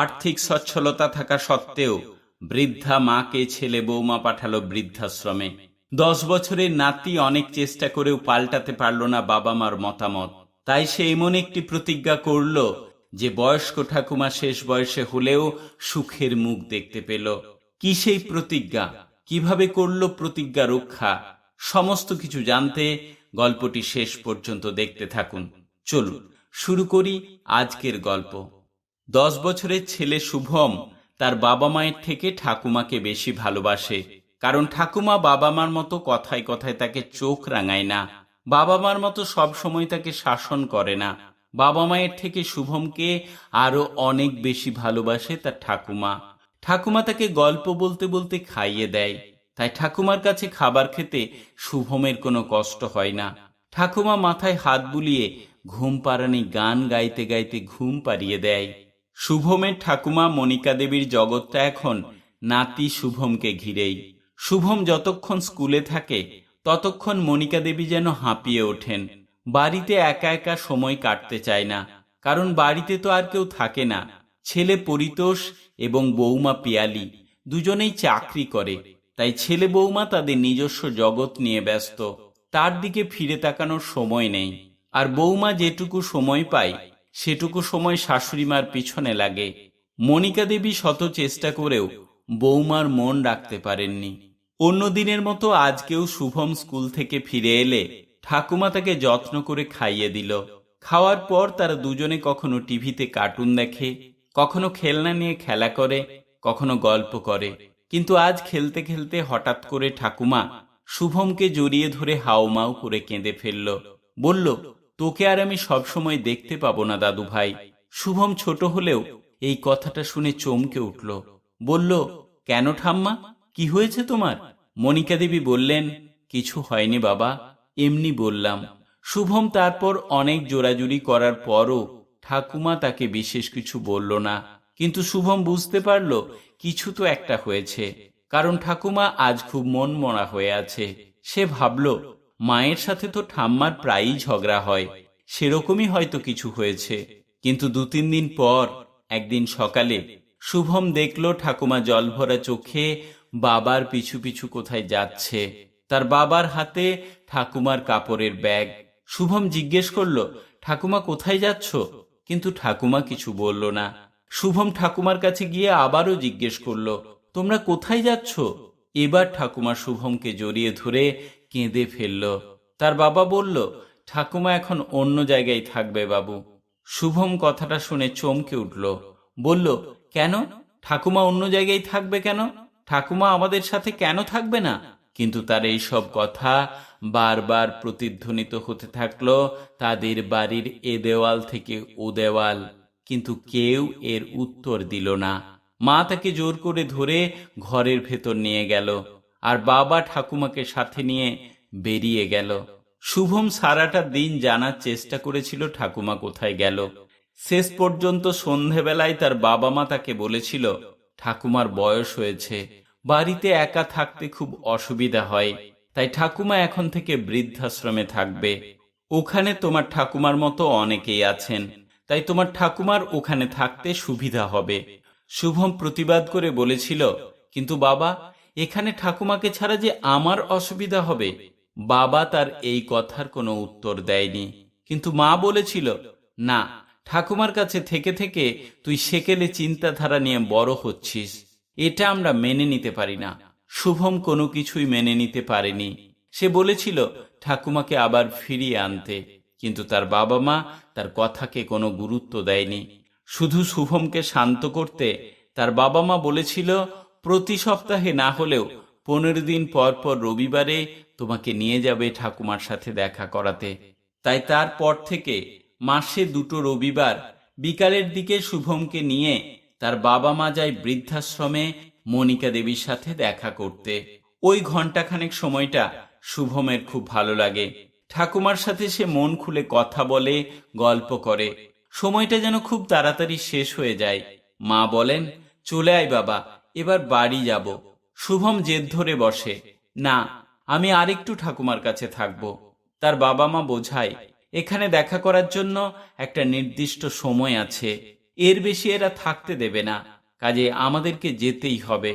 আর্থিক সচ্ছলতা থাকা সত্ত্বেও বৃদ্ধা মাকে ছেলে বৌমা পাঠালো বৃদ্ধাশ্রমে। দশ বছরের নাতি অনেক চেষ্টা করেও পাল্টাতে পারল না বাবা মার মতামত। তাই সে এমন একটি প্রতিজ্ঞা করল যে বয়স্ক ঠাকুমা শেষ বয়সে হলেও সুখের মুখ দেখতে পেল। কি সেই প্রতিজ্ঞা? কীভাবে করল প্রতিজ্ঞা রক্ষা? সমস্ত কিছু জানতে গল্পটি শেষ পর্যন্ত দেখতে থাকুন। চলুন, শুরু করি আজকের গল্প। দশ বছরের ছেলে শুভম তার বাবা মায়ের থেকে ঠাকুমাকে বেশি ভালোবাসে, কারণ ঠাকুমা বাবা মার মতো কথায় কথায় তাকে চোখ রাঙায় না। বাবা মার মতো সব সময় তাকে শাসন করে না। বাবা মায়ের থেকে শুভমকে আরও অনেক বেশি ভালোবাসে তার ঠাকুমা। ঠাকুমা তাকে গল্প বলতে বলতে খাইয়ে দেয়। তাই ঠাকুমার কাছে খাবার খেতে শুভমের কোনো কষ্ট হয় না। ঠাকুমা মাথায় হাত বুলিয়ে ঘুম পাড়ানি গান গাইতে গাইতে ঘুম পাড়িয়ে দেয়। শুভমের ঠাকুমা মনিকা দেবীর জগৎটা এখন নাতি শুভমকে ঘিরেই। শুভম যতক্ষণ স্কুলে থাকে, ততক্ষণ মনিকা দেবী যেন হাঁপিয়ে ওঠেন। বাড়িতে একা একা সময় কাটতে চায় না, কারণ বাড়িতে তো আর কেউ থাকে না। ছেলে পরিতোষ এবং বৌমা পিয়ালি দুজনেই চাকরি করে, তাই ছেলে বৌমা তাদের নিজস্ব জগৎ নিয়ে ব্যস্ত। তার দিকে ফিরে তাকানোর সময় নেই, আর বৌমা যেটুকু সময় পায় সেটুকু সময় শাশুড়িমার পিছনে লাগে। মনিকা দেবী শত চেষ্টা করেও বৌমার মন রাখতে পারেননি। অন্য দিনের মতো আজকেও শুভম স্কুল থেকে ফিরে এলে ঠাকুমা তাকে যত্ন করে খাইয়ে দিল। খাওয়ার পর তারা দুজনে কখনো টিভিতে কার্টুন দেখে, কখনো খেলনা নিয়ে খেলা করে, কখনো গল্প করে। কিন্তু আজ খেলতে খেলতে হঠাৎ করে ঠাকুমা শুভমকে জড়িয়ে ধরে হাওমাও করে কেঁদে ফেলল। বলল তোকে আর আমি সবসময় দেখতে পাবো না, দাদু ভাই। শুভম ছোট হলেও এই কথাটা শুনে চমকে উঠল। বলল, কেন ঠাম্মা? কি হয়েছে তোমার? মনিকা দেবী বললেন, কিছু হয়নি বাবা, এমনি বললাম। শুভম তারপর অনেক জোরাজুরি করার পরও ঠাকুমা তাকে বিশেষ কিছু বলল না। কিন্তু শুভম বুঝতে পারল, কিছু তো একটা হয়েছে। কারণ ঠাকুমা আজ খুব মন মরা হয়ে আছে। সে ভাবল মায়ের সাথে তো ঠাম্মার প্রায়ই ঝগড়া হয়, সেরকমই হয়তো কিছু হয়েছে। কিন্তু দু তিন দিন পর, একদিন সকালে, শুভম দেখল ঠাকুমা জল ভরা চোখে বাবার পিছু পিছু কোথায় যাচ্ছে। তার বাবার হাতে ঠাকুমার কাপড়ের ব্যাগ। শুভম জিজ্ঞেস করল, ঠাকুমা কোথায় যাচ্ছ? কিন্তু ঠাকুমা কিছু বলল না। শুভম ঠাকুমার কাছে গিয়ে আবারও জিজ্ঞেস করল, তোমরা কোথায় যাচ্ছ? এবার ঠাকুমা শুভমকে জড়িয়ে ধরে কেঁদে ফেলল। তার বাবা বলল, ঠাকুমা এখন অন্য জায়গায় থাকবে বাবু। শুভম কথাটা শুনে চমকে উঠল। বলল, কেন? ঠাকুমা অন্য জায়গায় থাকবে কেন? ঠাকুমা আমাদের সাথে কেন থাকবে না? কিন্তু তার এই সব কথা বারবার প্রতিধ্বনিত হতে থাকল তাদের বাড়ির এ দেওয়াল থেকে ও দেওয়াল। কিন্তু কেউ এর উত্তর দিল না। মা তাকে জোর করে ধরে ঘরের ভেতর নিয়ে গেল। আর বাবা ঠাকুমাকে সাথে নিয়ে বেরিয়ে গেল। শুভম সারাটা দিন জানার চেষ্টা করেছিল ঠাকুমা কোথায় গেল। শেষ পর্যন্ত সন্ধেবেলায় তার বাবা মা তাকে বলেছিল, ঠাকুমার বয়স হয়েছে, বাড়িতে একা থাকতে খুব অসুবিধা হয়, তাই ঠাকুমা এখন থেকে বৃদ্ধাশ্রমে থাকবে। ওখানে তোমার ঠাকুমার মতো অনেকেই আছেন, তাই তোমার ঠাকুমার ওখানে থাকতে সুবিধা হবে। শুভম প্রতিবাদ করে বলেছিল, কিন্তু বাবা এখানে ঠাকুমাকে ছাড়া যে আমার অসুবিধা হবে? বাবা তার এই কথার কোনো উত্তর দেয়নি। কিন্তু মা বলেছিল, না, ঠাকুমার কাছে থেকে থেকে তুই সেকেলে চিন্তাধারা নিয়ে বড় হচ্ছিস। এটা আমরা মেনে নিতে পারি না। শুভম কোনো কিছুই মেনে নিতে পারেনি। সে বলেছিল, ঠাকুমাকে আবার ফিরিয়ে আনতে। কিন্তু তার বাবা মা তার কথাকে কোনো গুরুত্ব দেয়নি। শুধু শুভমকে শান্ত করতে তার বাবা মা বলেছিল প্রতি সপ্তাহে না হলেও পনেরো দিন পর পর রবিবারে তোমাকে নিয়ে যাবে ঠাকুমার সাথে দেখা করাতে। তাই তারপর থেকে মাসে দুটো রবিবার বিকালের দিকে শুভমকে নিয়ে তার বাবা মা যায় বৃদ্ধাশ্রমে মনিকা দেবীর সাথে দেখা করতে। ওই ঘন্টাখানেক সময়টা শুভমের খুব ভালো লাগে। ঠাকুমার সাথে সে মন খুলে কথা বলে, গল্প করে। সময়টা যেন খুব তাড়াতাড়ি শেষ হয়ে যায়। মা বলেন, চলে আয় বাবা এবার বাড়ি যাব। শুভম জেদ ধরে বসে, না, আমি আরেকটু ঠাকুমার কাছে থাকব। তার বাবা মা বোঝায়, এখানে দেখা করার জন্য একটা নির্দিষ্ট সময় আছে। এর বেশি এরা থাকতে দেবে না, কাজে আমাদেরকে যেতেই হবে।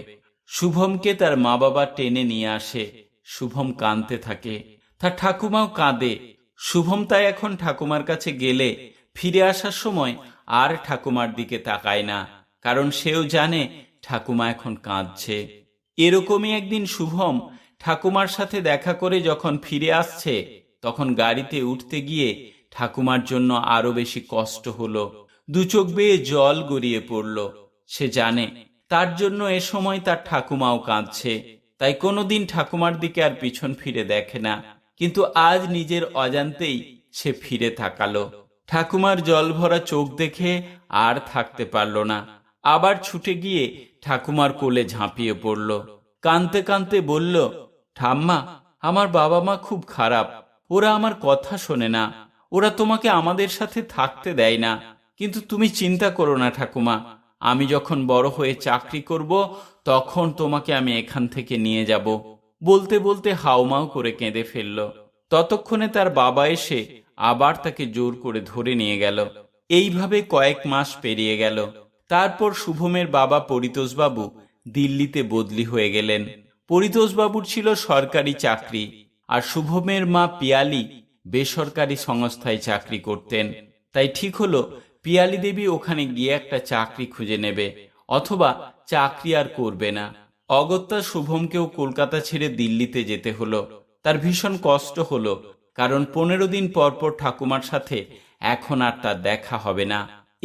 শুভমকে তার মা বাবা টেনে নিয়ে আসে। শুভম কাঁদতে থাকে। তার ঠাকুমাও কাঁদে। শুভম তাই এখন ঠাকুমার কাছে গেলে ফিরে আসার সময় আর ঠাকুমার দিকে তাকায় না, কারণ সেও জানে ঠাকুমা এখন কাঁদছে। এরকমই একদিন শুভম ঠাকুমার সাথে দেখা করে যখন ফিরে আসছে, তখন গাড়িতে উঠতে গিয়ে ঠাকুমার জন্য আরও বেশি কষ্ট হলো। দু চোখ বেয়ে জল গড়িয়ে পড়ল। সে জানে, তার জন্য এ সময় তার ঠাকুমাও কাঁদছে। তাই কোনোদিন ঠাকুমার দিকে আর পিছন ফিরে দেখে না। কিন্তু আজ নিজের অজান্তেই সে ফিরে থাকালো ঠাকুমার জল ভরা চোখ দেখে আর থাকতে পারল না। আবার ছুটে গিয়ে ঠাকুমার কোলে ঝাঁপিয়ে পড়ল। কানতে কানতে বলল, ঠাম্মা, আমার বাবা মা খুব খারাপ। ওরা আমার কথা শোনে না। ওরা তোমাকে আমাদের সাথে থাকতে দেয় না। কিন্তু তুমি চিন্তা করো না, ঠাকুমা। আমি যখন বড় হয়ে চাকরি করব, তখন তোমাকে আমি এখান থেকে নিয়ে যাব। বলতে বলতে হাউমাউ করে কেঁদে ফেলল। ততক্ষণে তার বাবা এসে আবার তাকে জোর করে ধরে নিয়ে গেল। এইভাবে কয়েক মাস পেরিয়ে গেল। তারপর শুভমের বাবা পরিতোষবাবু দিল্লিতে বদলি হয়ে গেলেন। পরিতোষবাবুর ছিল সরকারি চাকরি আর শুভমের মা পিয়ালি বেসরকারি সংস্থায় চাকরি করতেন। তাই ঠিক হলো পিয়ালি দেবী ওখানে গিয়ে একটা চাকরি খুঁজে নেবে অথবা চাকরি আর করবে না। অগত্যা শুভমকেও কলকাতা ছেড়ে দিল্লিতে যেতে হলো। তার ভীষণ কষ্ট হলো, কারণ পনেরো দিন পর পর ঠাকুমার সাথে এখন আর তার দেখা হবে না।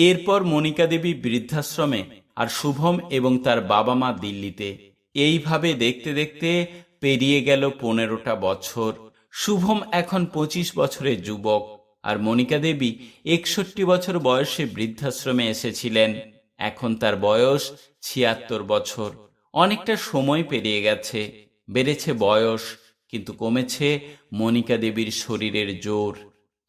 এরপর মনিকা দেবী বৃদ্ধাশ্রমে আর শুভম এবং তার বাবা মা দিল্লিতে। এইভাবে দেখতে দেখতে পেরিয়ে গেল পনেরোটা বছর। শুভম এখন পঁচিশ বছরের যুবক আর মনিকা দেবী একষট্টি বছর বয়সে বৃদ্ধাশ্রমে এসেছিলেন। এখন তার বয়স ছিয়াত্তর বছর। অনেকটা সময় পেরিয়ে গেছে। বেড়েছে বয়স, কিন্তু কমেছে মনিকা দেবীর শরীরের জোর।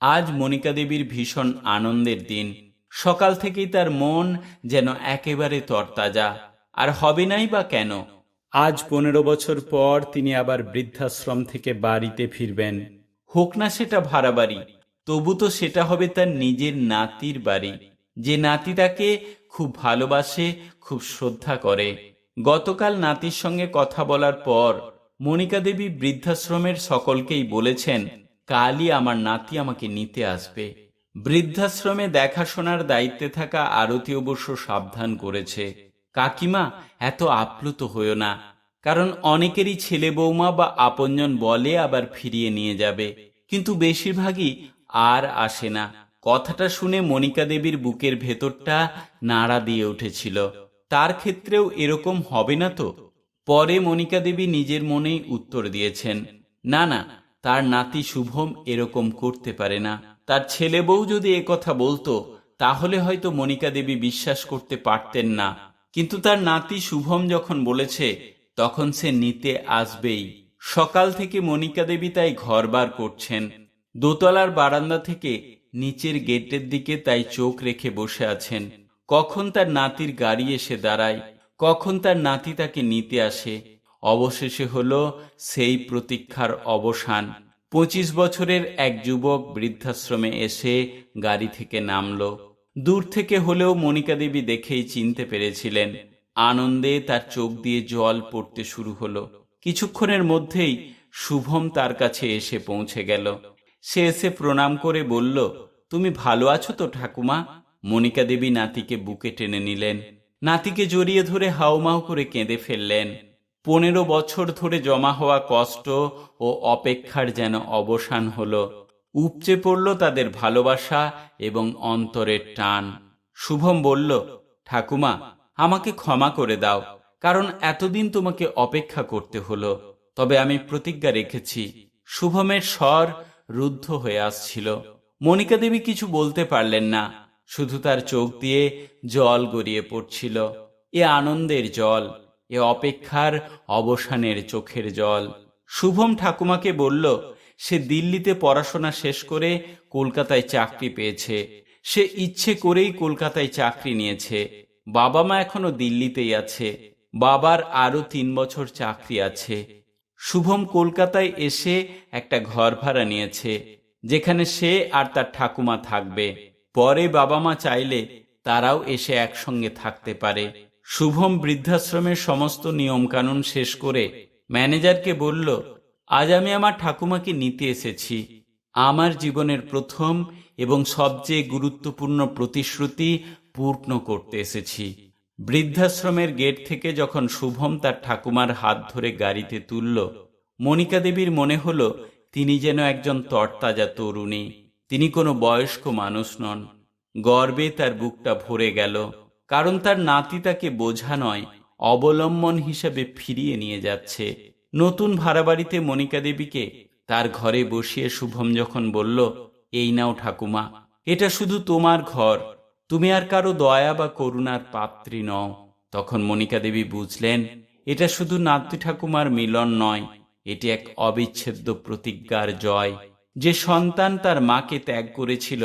আজ মনিকা দেবীর ভীষণ আনন্দের দিন। সকাল থেকেই তার মন যেন একেবারে তরতাজা। আর হবে নাই বা কেন? আজ পনেরো বছর পর তিনি আবার বৃদ্ধাশ্রম থেকে বাড়িতে ফিরবেন। হোক না সেটা ভাড়া বাড়ি তবু তো সেটা হবে তার নিজের নাতির বাড়ি। যে নাতি তাকে খুব ভালোবাসে, খুব শ্রদ্ধা করে। গতকাল নাতির সঙ্গে কথা বলার পর মনিকা দেবী বৃদ্ধাশ্রমের সকলকেই বলেছেন, কালই আমার নাতি আমাকে নিতে আসবে। বৃদ্ধাশ্রমে দেখাশোনার দায়িত্বে থাকা আরতি অবশ্য সাবধান করেছে। কাকিমা, এত আপ্লুত হইও না। কারণ অনেকেরই ছেলে বৌমা বা আপনজন বলে আবার ফিরিয়ে নিয়ে যাবে। কিন্তু বেশিরভাগই আর আসে না। কথাটা শুনে মনিকা দেবীর বুকের ভেতরটা নাড়া দিয়ে উঠেছিল। তার ক্ষেত্রেও এরকম হবে না তো? পরে মনিকা দেবী নিজের মনেই উত্তর দিয়েছেন, না না, তার নাতি শুভম এরকম করতে পারে না। তার ছেলে বউ যদি এ কথা বলতো, তাহলে হয়তো মনিকা দেবী বিশ্বাস করতে পারতেন না। কিন্তু তার নাতি শুভম যখন বলেছে, তখন সে নিতে আসবেই। সকাল থেকে মনিকা দেবী তাই ঘরবার করছেন। দোতলার বারান্দা থেকে নিচের গেটের দিকে তাই চোখ রেখে বসে আছেন। কখন তার নাতির গাড়ি এসে দাঁড়ায়, কখন তার নাতি তাকে নিতে আসে, অবশেষে হলো সেই প্রতীক্ষার অবসান। পঁচিশ বছরের এক যুবক বৃদ্ধাশ্রমে এসে গাড়ি থেকে নামল। দূর থেকে হলেও মনিকা দেবী দেখেই চিনতে পেরেছিলেন। আনন্দে তার চোখ দিয়ে জল পড়তে শুরু হলো। কিছুক্ষণের মধ্যেই শুভম তার কাছে এসে পৌঁছে গেল। সে এসে প্রণাম করে বলল, তুমি ভালো আছো তো ঠাকুমা? মনিকা দেবী নাতিকে বুকে টেনে নিলেন। নাতিকে জড়িয়ে ধরে হাউমাউ করে কেঁদে ফেললেন। পনেরো বছর ধরে জমা হওয়া কষ্ট ও অপেক্ষার যেন অবসান হলো। উপচে পড়ল তাদের ভালোবাসা এবং অন্তরের টান। শুভম বলল, ঠাকুমা, আমাকে ক্ষমা করে দাও, কারণ এতদিন তোমাকে অপেক্ষা করতে হলো। তবে আমি প্রতিজ্ঞা রেখেছি। শুভমের স্বর রুদ্ধ হয়ে আসছিল। মনিকা দেবী কিছু বলতে পারলেন না, শুধু তার চোখ দিয়ে জল গড়িয়ে পড়ছিল। এ আনন্দের জল। এ অপেক্ষার অবসানের চোখের জল। শুভম ঠাকুমাকে বলল, সে দিল্লিতে পড়াশোনা শেষ করে কলকাতায় চাকরি পেয়েছে। সে ইচ্ছে করেই কলকাতায় চাকরি নিয়েছে। বাবা মা এখনও দিল্লিতেই আছে। বাবার আরও তিন বছর চাকরি আছে। শুভম কলকাতায় এসে একটা ঘর ভাড়া নিয়েছে, যেখানে সে আর তার ঠাকুমা থাকবে। পরে বাবা মা চাইলে তারাও এসে একসঙ্গে থাকতে পারে। শুভম বৃদ্ধাশ্রমের সমস্ত নিয়মকানুন শেষ করে ম্যানেজারকে বলল, আজ আমি আমার ঠাকুমাকে নিতে এসেছি। আমার জীবনের প্রথম এবং সবচেয়ে গুরুত্বপূর্ণ প্রতিশ্রুতি পূর্ণ করতে এসেছি। বৃদ্ধাশ্রমের গেট থেকে যখন শুভম তার ঠাকুমার হাত ধরে গাড়িতে তুলল, মনিকা দেবীর মনে হলো, তিনি যেন একজন তরতাজা তরুণী। তিনি কোনো বয়স্ক মানুষ নন। গর্বে তার বুকটা ভরে গেল। কারণ তার নাতি তাকে বোঝা নয়, অবলম্বন হিসাবে ফিরিয়ে নিয়ে যাচ্ছে। নতুন ভাড়াবাড়িতে মনিকা দেবীকে তার ঘরে বসিয়ে শুভম যখন বলল, এই নাও ঠাকুমা, এটা শুধু তোমার ঘর, তুমি আর কারও দয়া বা করুণার পাত্রী নও। তখন মনিকা দেবী বুঝলেন, এটা শুধু নাতি ঠাকুমার মিলন নয়, এটি এক অবিচ্ছেদ্য প্রতিজ্ঞার জয়, যে সন্তান তার মাকে ত্যাগ করেছিল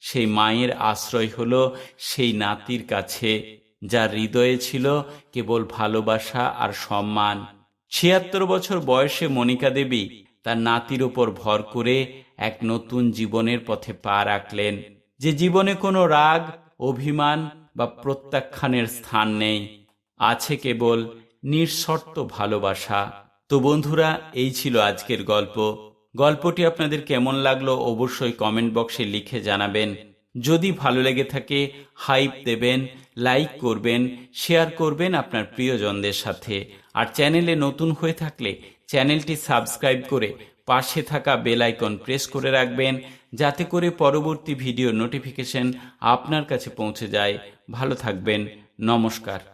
সেই মায়ের আশ্রয় হল সেই নাতির কাছে, যার হৃদয়ে ছিল কেবল ভালোবাসা আর সম্মান। ছিয়াত্তর বছর বয়সে মনিকা দেবী তার নাতির ওপর ভর করে এক নতুন জীবনের পথে পা রাখলেন, যে জীবনে কোনো রাগ, অভিমান বা প্রত্যাখ্যানের স্থান নেই। আছে কেবল নিঃশর্ত ভালোবাসা। তো বন্ধুরা, এই ছিল আজকের গল্প। গল্পটি আপনাদের কেমন লাগল অবশ্যই কমেন্ট বক্সে লিখে জানাবেন। যদি ভালো লেগে থাকে হাইপ দেবেন লাইক করবেন শেয়ার করবেন আপনার প্রিয়জনদের সাথে। আর চ্যানেলে নতুন হয়ে থাকলে চ্যানেলটি সাবস্ক্রাইব করে পাশে থাকা বেল আইকন প্রেস করে রাখবেন, যাতে করে পরবর্তী ভিডিও নোটিফিকেশন আপনার কাছে পৌঁছে যায়। ভালো থাকবেন, নমস্কার।